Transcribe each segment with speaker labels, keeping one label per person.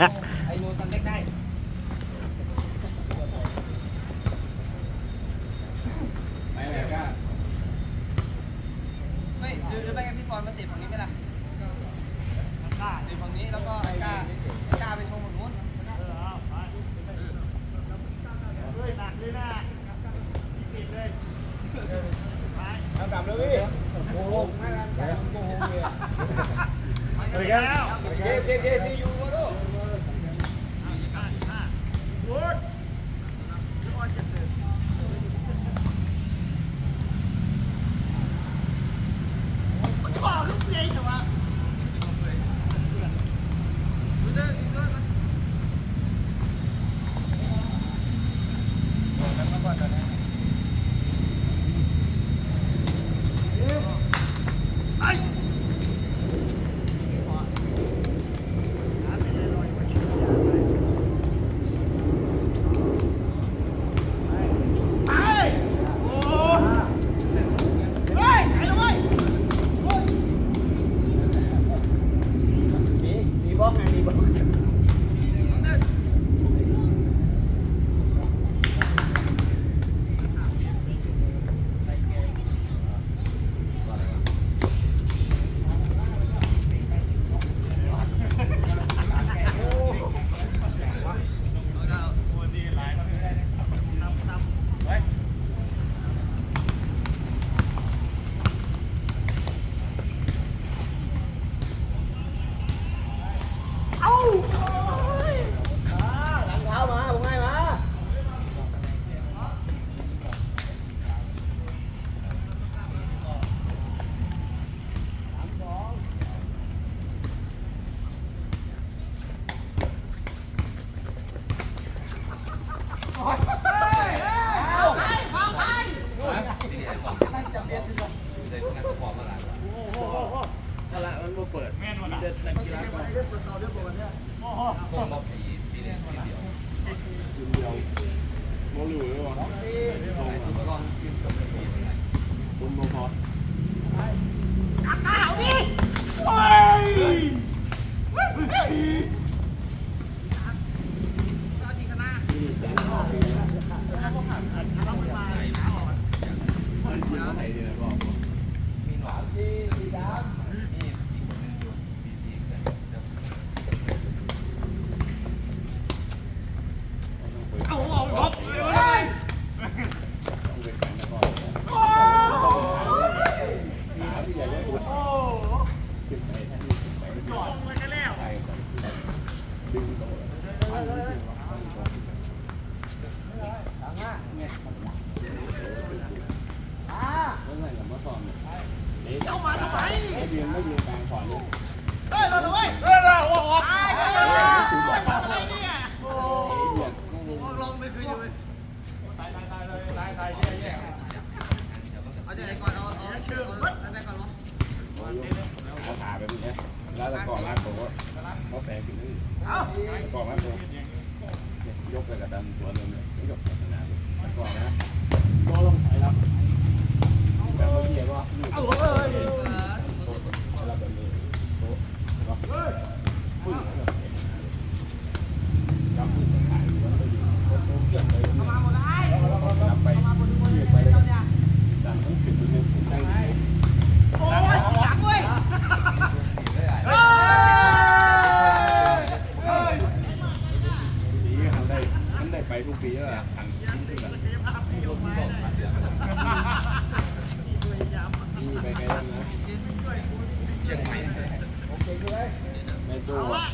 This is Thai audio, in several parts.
Speaker 1: Ha! Vai é pra guarda, né? ไม่
Speaker 2: ยืน
Speaker 1: ไม่ยืนก
Speaker 3: ลางขวาเลย
Speaker 1: เอาจากไหนก่อนเอาเอาเชื่อมไปก่อนวะ
Speaker 3: เขาขาไปแบบนี้แล้วตะกอนลากตัวเขาแปลงถึงนี่ก่อนลากตัวยกไปกับดันตัวนึงเนี่ยยกขนาดตะกอนนะก็ลงไปรับแบบเมื่อกี้ว่าอยู่โต๊ะรับแบบนี้โต๊ะก็พึ่งรับพึ่งขายแล้วไปอยู่โต๊ะเกี่ยวไปมาหมดแล้วรับไปเกี่ยวไปดันต้องขึ้นไปนึงได้ดี ปีก็ทำได้มันได้ไปทุกปีแล้วล่ะทันทุกปีแล้วปีไปไกลแล้วนะ
Speaker 1: เชียงใหม่
Speaker 3: แม่โจ้อะ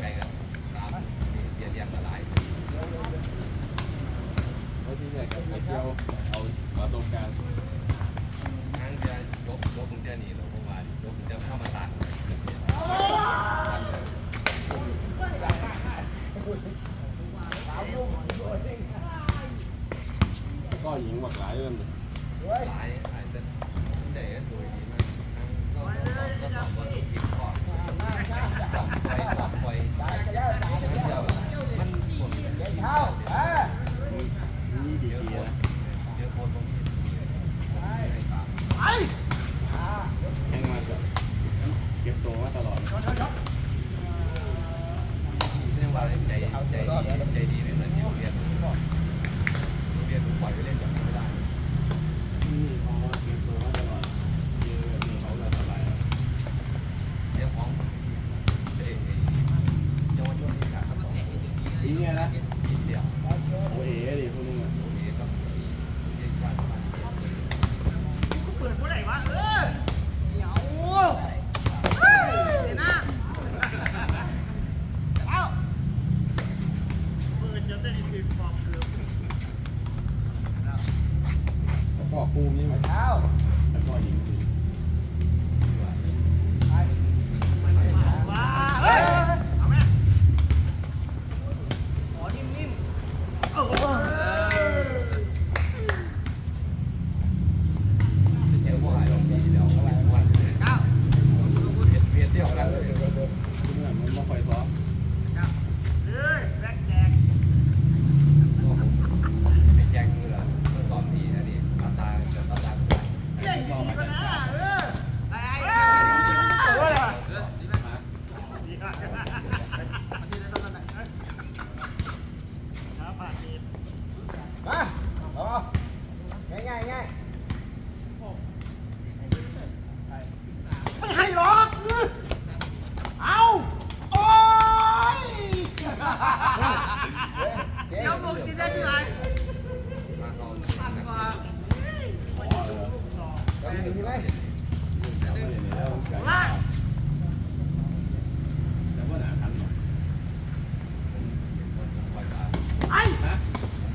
Speaker 1: ใกล้ๆกันตามเรียนเรียนมาหลาย
Speaker 3: เขาที่เนี่ยกับไปเที่ยวเอาเอาตรงกลาง
Speaker 1: ครั้งจะยกยกมึงจะหนีหรอเมื่อวานยกมึงจะเข้ามาตัด
Speaker 3: ก็หญิงหมากหลายเรื่อ
Speaker 1: Iya. Yeah.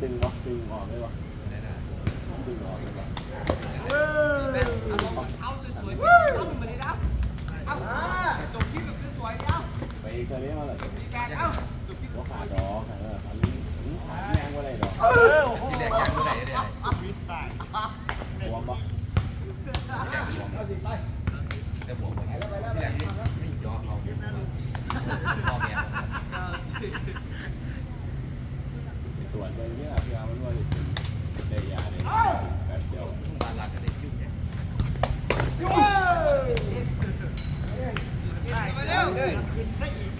Speaker 1: đừng bỏ đừng bỏ đây bỏ đừng bỏ đây bỏ Vậy cơ đấy mà là Có khả đó, khả là khả lý Khả ngang qua đây đó Đi พ่อเมี
Speaker 2: ย
Speaker 1: ตร
Speaker 3: ว
Speaker 4: จไปเย
Speaker 1: อะพี่อา
Speaker 4: มั
Speaker 3: นว่าได้
Speaker 1: ยา
Speaker 3: ได้แบ
Speaker 4: บ
Speaker 3: เดีย
Speaker 5: ว
Speaker 4: บา
Speaker 5: น
Speaker 4: ห
Speaker 1: ลักก็
Speaker 3: ได้
Speaker 1: ยุ่
Speaker 5: งเนี่
Speaker 4: ย
Speaker 3: ยุ่
Speaker 4: ง
Speaker 1: ไป
Speaker 5: เร็ว
Speaker 1: ขึ้น
Speaker 3: ซะอีก